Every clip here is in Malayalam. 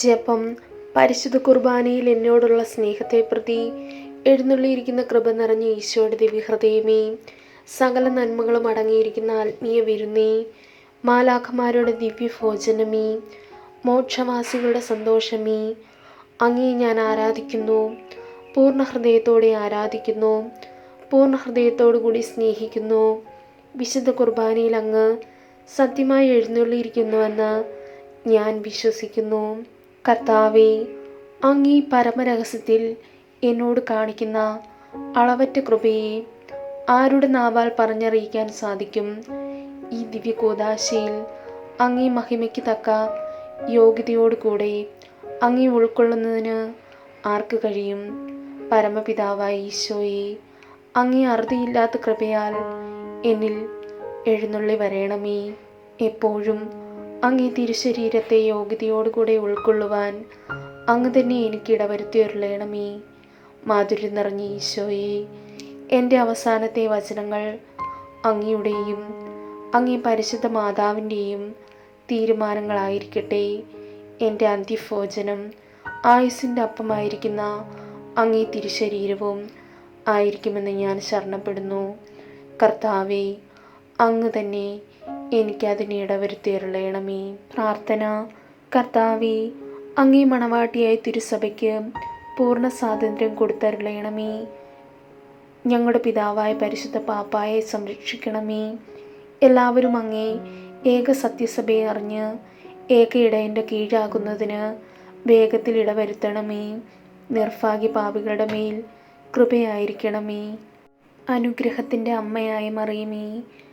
ജപം പരിശുദ്ധ കുർബാനയിൽ എന്നോടുള്ള സ്നേഹത്തെ പ്രതി എഴുന്നള്ളിയിരിക്കുന്ന കൃപ നിറഞ്ഞ ഈശോയുടെ ദിവ്യഹൃദയമേ സകല നന്മകളും അടങ്ങിയിരിക്കുന്ന ആത്മീയ വിരുന്നേ മാലാഖമാരുടെ ദിവ്യഭോജനമേ മോക്ഷവാസികളുടെ സന്തോഷമേ അങ്ങേ ഞാൻ ആരാധിക്കുന്നു പൂർണ ഹൃദയത്തോടെ ആരാധിക്കുന്നു പൂർണ ഹൃദയത്തോടു കൂടി സ്നേഹിക്കുന്നു വിശുദ്ധ കുർബാനയിൽ അങ്ങ് സത്യമായി എഴുന്നള്ളിയിരിക്കുന്നുവെന്ന് ഞാൻ വിശ്വസിക്കുന്നു. കർത്താവെ അങ്ങീ പരമരഹസ്യത്തിൽ എന്നോട് കാണിക്കുന്ന അളവറ്റ കൃപയെ ആരുടെ നാവാൽ പറഞ്ഞറിയിക്കാൻ സാധിക്കും? ഈ ദിവ്യകൂദാശയിൽ അങ്ങേ മഹിമയ്ക്ക് തക്ക യോഗ്യതയോടുകൂടെ അങ്ങേ ഉൾക്കൊള്ളുന്നതിന് ആർക്ക് കഴിയും? പരമപിതാവായ ഈശോയെ അങ്ങേ അറുതിയില്ലാത്ത കൃപയാൽ എന്നിൽ എഴുന്നള്ളി വരയണമേ എപ്പോഴും അങ്ങേ തിരുശരീരത്തെ യോഗ്യതയോടുകൂടെ ഉൾക്കൊള്ളുവാൻ അങ്ങ് തന്നെ എനിക്ക് ഇടവരുത്തിയൊരുളയണമേ മാധുര്യം നിറഞ്ഞ ഈശോയെ എന്റെ അവസാനത്തെ വചനങ്ങൾ അങ്ങയുടെയും അങ്ങേ പരിശുദ്ധ മാതാവിന്റെയും തീരുമാനങ്ങളായിരിക്കട്ടെ. എന്റെ അന്ത്യഭോജനം ആയുസിന്റെ അപ്പമായിരിക്കുന്ന അങ്ങേ തിരുശരീരവും ആയിരിക്കുമെന്ന് ഞാൻ ശരണപ്പെടുന്നു. കർത്താവെ അങ്ങ് തന്നെ എനിക്കതിന് ഇടവരുത്തിയരുളയണമേ. പ്രാർത്ഥന. കർത്താവെ അങ്ങേ മണവാട്ടിയായ തിരുസഭയ്ക്ക് പൂർണ സ്വാതന്ത്ര്യം കൊടുത്തരുളയണമേ. ഞങ്ങളുടെ പിതാവായ പരിശുദ്ധ പാപ്പായെ സംരക്ഷിക്കണമേ. എല്ലാവരും അങ്ങേ ഏക സത്യസഭയെ അറിഞ്ഞ് ഏക ഇടയന്റെ കീഴാകുന്നതിന് വേഗത്തിൽ ഇടവരുത്തണമേ. നിർഭാഗ്യ പാപികളുടെ മേൽ കൃപയായിരിക്കണമേ. അനുഗ്രഹത്തിന്റെ അമ്മയായ മറിയമേ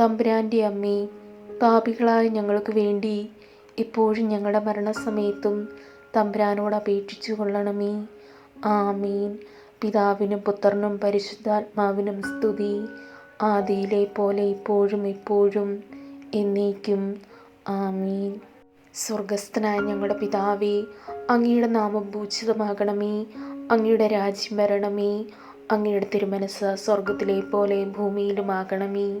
തമ്പുരാന്റെ അമ്മേ പാപികളായ ഞങ്ങൾക്ക് വേണ്ടി ഇപ്പോഴും ഞങ്ങളുടെ മരണസമയത്തും തമ്പുരാനോട് അപേക്ഷിച്ചു കൊള്ളണമേ. ആമീൻ. പിതാവിനും പുത്രനും പരിശുദ്ധാത്മാവിനും സ്തുതി. ആദിയിലെ പോലെ ഇപ്പോഴും ഇപ്പോഴും എന്നേക്കും. ആമീൻ. സ്വർഗസ്ഥനായ ഞങ്ങളുടെ പിതാവേ അങ്ങയുടെ നാമം പൂജിതമാകണമേ. അങ്ങയുടെ രാജ്യം വരണമേ. അങ്ങയുടെ തിരുമനസ് സ്വർഗത്തിലെ പോലെ ഭൂമിയിലുമാകണമേ.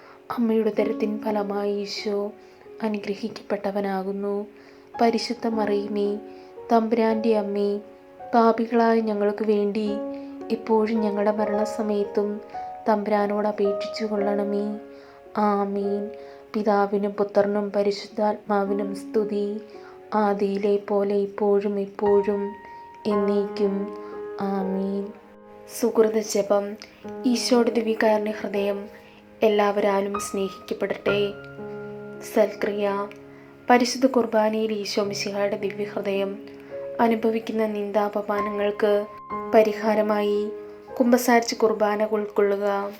അമ്മയുടെ തരത്തിൻ ഫലമായി ഈശോ അനുഗ്രഹിക്കപ്പെട്ടവനാകുന്നു. പരിശുദ്ധ മറിയമേ തമ്പുരാന്റെ അമ്മേ പാപികളായ ഞങ്ങൾക്ക് വേണ്ടി ഇപ്പോഴും ഞങ്ങളുടെ മരണസമയത്തും തമ്പുരാനോട് അപേക്ഷിച്ചു കൊള്ളണമേ. ആമീൻ. പിതാവിനും പുത്രനും പരിശുദ്ധാത്മാവിനും സ്തുതി. ആദിയിലെ പോലെ ഇപ്പോഴും എപ്പോഴും എന്നേക്കും. ആമീൻ. സുഹൃത ജപം. ഈശോയുടെ ദിവികാരന്റെ ഹൃദയം എല്ലാവരാലും സ്നേഹിക്കപ്പെടട്ടെ. സൽക്രിയ. പരിശുദ്ധ കുർബാനയിൽ ഈശോ മിശിഹായുടെ ദിവ്യഹൃദയം അനുഭവിക്കുന്ന നിന്ദാപമാനങ്ങൾക്ക് പരിഹാരമായി കുമ്പസാരിച്ച് കുർബാന ഉൾക്കൊള്ളുക.